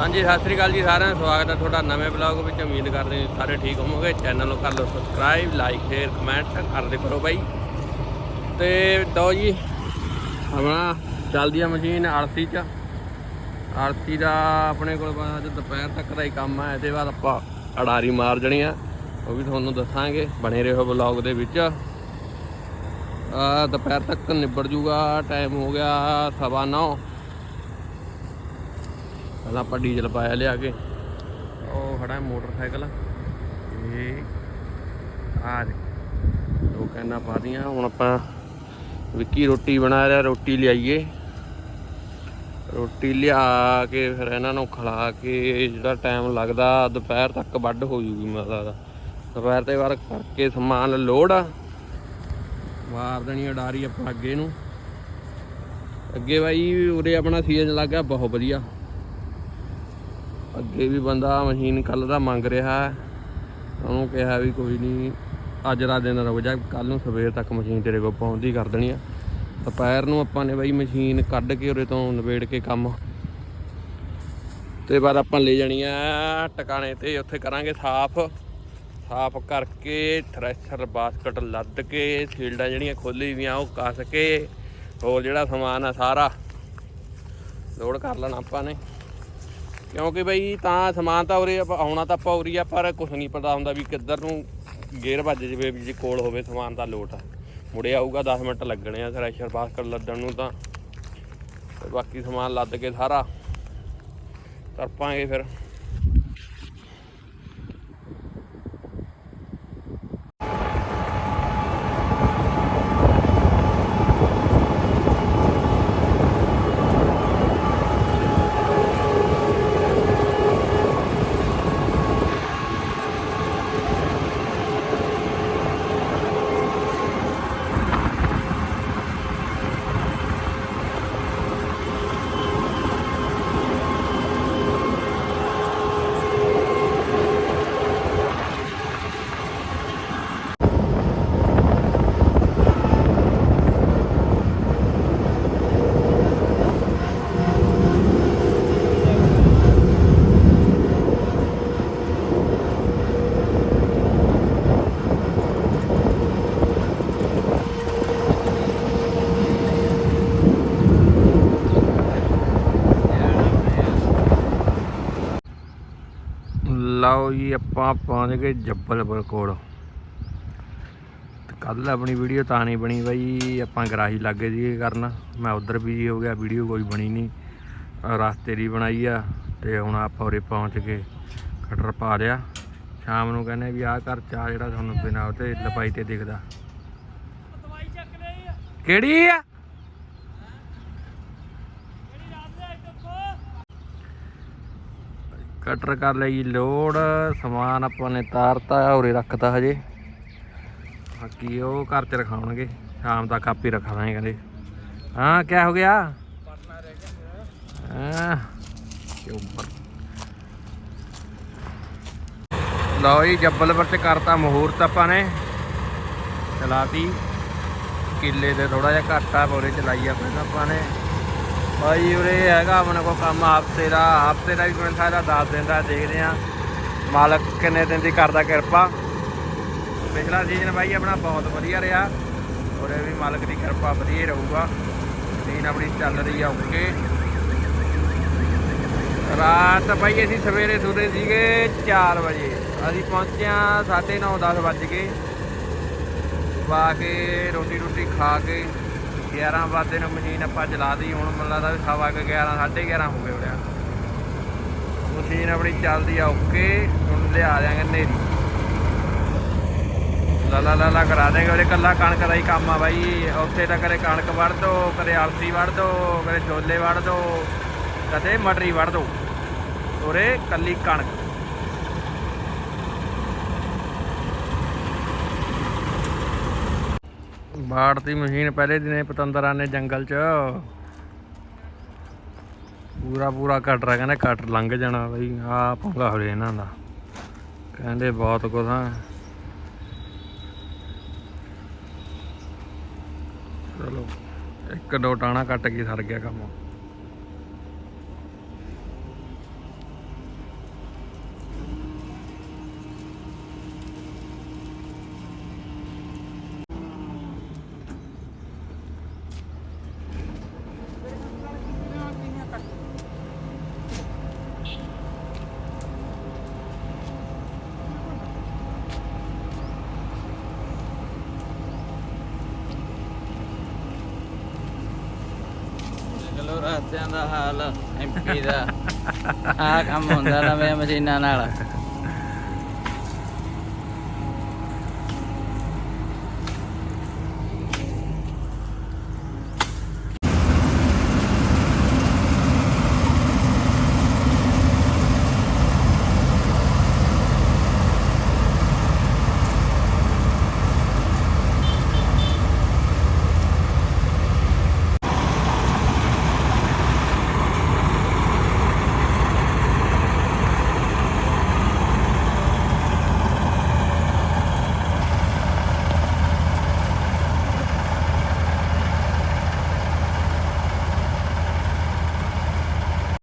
ਹਾਂਜੀ, ਸਤਿ ਸ੍ਰੀ ਅਕਾਲ ਜੀ ਸਾਰਿਆਂ ਦਾ, ਸਵਾਗਤ ਹੈ ਤੁਹਾਡਾ ਨਵੇਂ ਬਲੌਗ ਵਿੱਚ। ਉਮੀਦ ਕਰਦੇ ਹਾਂ ਸਾਰੇ ਠੀਕ ਹੋਵੋਗੇ। ਚੈਨਲ ਨੂੰ ਕਰ ਲਓ ਸਬਸਕ੍ਰਾਈਬ ਲਾਈਕ ਸ਼ੇਅਰ ਕਮੈਂਟ ਕਰਦੇ ਕਰੋ ਬਾਈ। ਤੇ ਦੋ ਜੀ, ਆਪਣਾ ਚੱਲਦੀ ਆ ਮਸ਼ੀਨ ਆਰਤੀ ਚ। ਆਰਤੀ ਦਾ ਆਪਣੇ ਕੋਲ ਬਸ ਅੱਜ ਦੁਪਹਿਰ ਤੱਕ ਦਾ ਹੀ ਕੰਮ ਹੈ ਇਹਦੇ ਬਾਅਦ ਆਪਾਂ ਅੜਾਰੀ ਮਾਰ ਜਣੀ ਆ। ਉਹ ਵੀ ਤੁਹਾਨੂੰ ਦੱਸਾਂਗੇ, ਬਣੇ ਰਹੋ ਬਲੌਗ ਦੇ ਵਿੱਚ। ਦੁਪਹਿਰ ਤੱਕ ਨਿਬੜ ਜੂਗਾ ਟਾਈਮ ਹੋ ਗਿਆ ਸਵਾ ਨੌ। ਪਹਿਲਾਂ ਆਪਾਂ ਡੀਜ਼ਲ ਪਾਇਆ ਲਿਆ ਕੇ। ਉਹ ਖੜਾ ਮੋਟਰਸਾਈਕਲ। ਇਹ ਆ ਦੇ ਦੋ ਕੈਨਾਂ ਪਾ ਦੀਆਂ। ਹੁਣ ਆਪਾਂ ਵਿੱਕੀ ਰੋਟੀ ਬਣਾ ਰਿਹਾ ਰੋਟੀ ਲਿਆਈਏ। ਰੋਟੀ ਲਿਆ ਕੇ ਫਿਰ ਇਹਨਾਂ ਨੂੰ ਖਿਲਾ ਕੇ ਜਿਹੜਾ ਟਾਈਮ ਲੱਗਦਾ ਦੁਪਹਿਰ ਤੱਕ ਵੱਢ ਹੋ ਜੂਗੀ ਲੱਗਦਾ ਦੁਪਹਿਰ ਤੇ ਵਾਰ ਕਰਕੇ ਸਮਾਨ ਲੋਡ ਆ। ਮਾਰ ਦੇਣੀ ਆ ਡਾਰੀ ਆਪਾਂ ਅੱਗੇ ਨੂੰ। ਅੱਗੇ ਬਾਈ ਉਰੇ ਆਪਣਾ ਸੀਜ਼ਨ ਲੱਗ ਗਿਆ ਬਹੁਤ ਵਧੀਆ। ਅੱਗੇ ਵੀ ਬੰਦਾ ਮਸ਼ੀਨ ਕੱਲ ਦਾ ਮੰਗ ਰਿਹਾ ਉਹਨੂੰ ਕਿਹਾ ਵੀ ਕੋਈ ਨਹੀਂ ਅੱਜ ਦਾ ਦਿਨ ਰੁਕ ਜਾ ਕੱਲ ਨੂੰ ਸਵੇਰ ਤੱਕ ਮਸ਼ੀਨ ਤੇਰੇ ਕੋਲ ਪਹੁੰਚਦੀ ਕਰ ਦੇਣੀ ਆ। ਦੁਪਹਿਰ ਨੂੰ ਆਪਾਂ ਨੇ ਬਾਈ ਮਸ਼ੀਨ ਕੱਢ ਕੇ ਉਰੇ ਤੋਂ ਨਵੇੜ ਕੇ ਕੰਮ। ਤੇ ਬਾਅਦ ਆਪਾਂ ਲੈ ਜਾਣੀ ਆ ਟਿਕਾਣੇ ਤੇ, ਉੱਥੇ ਕਰਾਂਗੇ ਸਾਫ਼। ਸਾਫ਼ ਕਰਕੇ ਥ੍ਰੈਸ਼ਰ ਬਾਸਕਟ ਲੱਦ ਕੇ, ਸੀਲਡਾਂ ਜਿਹੜੀਆਂ ਖੋਲੀ ਵੀਆਂ ਉਹ ਕੱਸ ਕੇ, ਹੋਰ ਜਿਹੜਾ ਸਮਾਨ ਆ ਸਾਰਾ ਲੋਡ ਕਰ ਲੈਣਾ ਆਪਾਂ ਨੇ। ਕਿਉਂਕਿ ਬਈ ਤਾਂ ਸਮਾਨ ਤਾਂ ਉਰੇ ਆਪਾਂ ਆਉਣਾ ਤਾਂ ਆਪਾਂ ਉਰੀ ਆ, ਪਰ ਕੁਝ ਨਹੀਂ ਪਤਾ ਹੁੰਦਾ ਵੀ ਕਿੱਧਰ ਨੂੰ ਗੇਅਰ ਵੱਜ ਜਵੇ ਜੇ ਕੋਲ ਹੋਵੇ ਸਮਾਨ ਦਾ ਲੋਟ ਆ। ਮੁੜੇ ਆਊਗਾ 10 ਮਿੰਟ ਲੱਗਣੇ ਆ ਥ੍ਰੈਸ਼ਰ ਕਰ ਲੱਦਣ ਨੂੰ ਤਾਂ ਬਾਕੀ ਸਮਾਨ ਲੱਦ ਕੇ ਸਾਰਾ ਤਰਪਾਂਗੇ ਫਿਰ। ਲਓ ਜੀ ਆਪਾਂ ਪਹੁੰਚ ਗਏ ਜੱਬਲਪੁਰ ਕੋਲ। ਕੱਲ ਆਪਣੀ ਵੀਡੀਓ ਤਾਂ ਨਹੀਂ ਬਣੀ ਬਾਈ ਆਪਾਂ ਗਰਾਹੀ ਲੱਗੇ ਸੀ ਕਰਨ। ਮੈਂ ਉਧਰ ਬਿਜ਼ੀ ਹੋ ਗਿਆ ਵੀਡੀਓ ਕੋਈ ਬਣੀ ਨਹੀਂ। ਰਸਤੇ ਦੀ ਬਣਾਈ ਆ ਤੇ ਹੁਣ ਆਪਾਂ ਉਰੇ ਪਹੁੰਚ ਕੇ ਕਟਰ ਪਾ ਲਿਆ। ਸ਼ਾਮ ਨੂੰ ਕਹਿੰਦੇ ਵੀ ਆਹ ਘਰ ਚਾ ਜਿਹੜਾ ਤੁਹਾਨੂੰ ਬਿਨਾ ਉਹ ਤੇ ਲਪਾਈ ਤੇ ਦਿਖਦਾ। ਕਿਹੜੀ ਆ? ਕਟਰ ਕਰ ਲਈ ਲੋਡ, ਸਮਾਨ ਆਪਾਂ ਨੇ ਤਾਰਤਾ, ਉਰੇ ਰੱਖਤਾ ਹਜੇ। ਬਾਕੀ ਉਹ ਘਰ ਚ ਰਖਾਉਣਗੇ, ਸ਼ਾਮ ਤੱਕ ਆਪੇ ਰੱਖ ਦਾਂਗੇ ਕਹਿੰਦੇ। ਹਾਂ ਕੀ ਹੋ ਗਿਆ? ਹਾਂ ਕੇ ਉੱਪਰ? ਲਓ ਜੀ ਜੱਬਲਪੁਰ ਚ ਕਰਤਾ ਮਹੂਰਤ ਆਪਾਂ ਨੇ। ਚਲਾਤੀ। ਕਿੱਲੇ ਤੇ ਥੋੜਾ ਜਿਹਾ ਘੱਟ ਆ ਪੌੜੇ ਚਲਾਈ ਆਪਣੇ ਪਹਿਲਾਂ ਆਪਾਂ ਨੇ। ਭਾਈ ਉਰੇ ਹੈਗਾ ਆਪਣੇ ਕੋਲ ਕੰਮ ਹਫ਼ਤੇ ਦਾ ਹਫ਼ਤੇ ਦਾ ਵੀ ਮੈਨੂੰ ਸਾਰਾ ਦਿਨ ਦਾ ਦੇਖਦੇ ਆ ਮਾਲਕ ਕਿੰਨੇ ਦਿਨ ਦੀ ਕਰਦਾ ਕਿਰਪਾ। ਪਿਛਲਾ ਸੀਜ਼ਨ ਬਾਈ ਆਪਣਾ ਬਹੁਤ ਵਧੀਆ ਰਿਹਾ। ਉਰੇ ਵੀ ਮਾਲਕ ਦੀ ਕਿਰਪਾ ਵਧੀਆ ਹੀ ਰਹੂਗਾ। ਸੀਨ ਆਪਣੀ ਚੱਲ ਰਹੀ ਆ ਓਕੇ ਰਾਤ ਬਾਈ ਅਸੀਂ ਸਵੇਰੇ ਸੁਰੇ ਸੀਗੇ 4 ਵਜੇ। ਅਸੀਂ ਪਹੁੰਚਿਆ 9:30 10 ਵੱਜ ਕੇ ਪਾ ਕੇ, ਰੋਟੀ ਰੋਟੀ ਖਾ ਕੇ। 11 ਵਜੇ ਨੂੰ ਮਸ਼ੀਨ ਆਪਾਂ ਚਲਾ ਦੀ ਹੁਣ ਮੈਨੂੰ ਲੱਗਦਾ ਵੀ ਸਵਾ ਕੁ 11 11:30 ਹੋ ਗਏ ਉਰਿਆ ਮਸ਼ੀਨ ਆਪਣੀ ਚੱਲਦੀ ਆ, ਓਕੇ, ਹੁਣ ਲਿਆ ਦਿਆਂਗੇ ਨੇਰੀ ਲਾ ਲਾ ਲਾ ਲਾ, ਕਰਾ ਦੇਂਗੇ ਉਹਦੇ ਕੱਲਾ ਕਣਕ ਦਾ ਹੀ ਕੰਮ ਆ ਬਾਈ। ਉੱਥੇ ਤਾਂ ਕਦੇ ਕਣਕ ਵੜ ਦੋ, ਕਦੇ ਆਲਸੀ ਵੜ ਦੋ, ਕਦੇ ਛੋਲੇ ਵੜ ਦੋ, ਕਦੇ ਮਟਰੀ ਵੜ ਦੋ। ਉਰੇ ਕੱਲੀ ਕਣਕ। ਬਾੜਤੀ ਮਸ਼ੀਨ ਪਹਿਲੇ ਦਿਨੇ ਪਤੰਦਰਾਂ ਨੇ ਜੰਗਲ 'ਚ। ਪੂਰਾ ਪੂਰਾ ਕਟਰ ਕਹਿੰਦੇ ਕੱਟ ਲੰਘ ਜਾਣਾ ਬਈ ਆ ਪੰਗਾ ਹੋ ਰਿਹਾ ਇਹਨਾਂ ਦਾ। ਕਹਿੰਦੇ ਬਹੁਤ ਕੁਛ ਆ। ਚਲੋ, ਇੱਕ ਦੋ ਟਾਣਾ ਕੱਟ ਕੇ ਸਰ ਗਿਆ ਕੰਮ। ਬੱਚਿਆਂ ਦਾ ਹਾਲ ਐਮਪੀ ਦਾ। ਆ ਕੰਮ ਹੁੰਦਾ ਨਵੇਂ ਮਸ਼ੀਨਾਂ ਨਾਲ।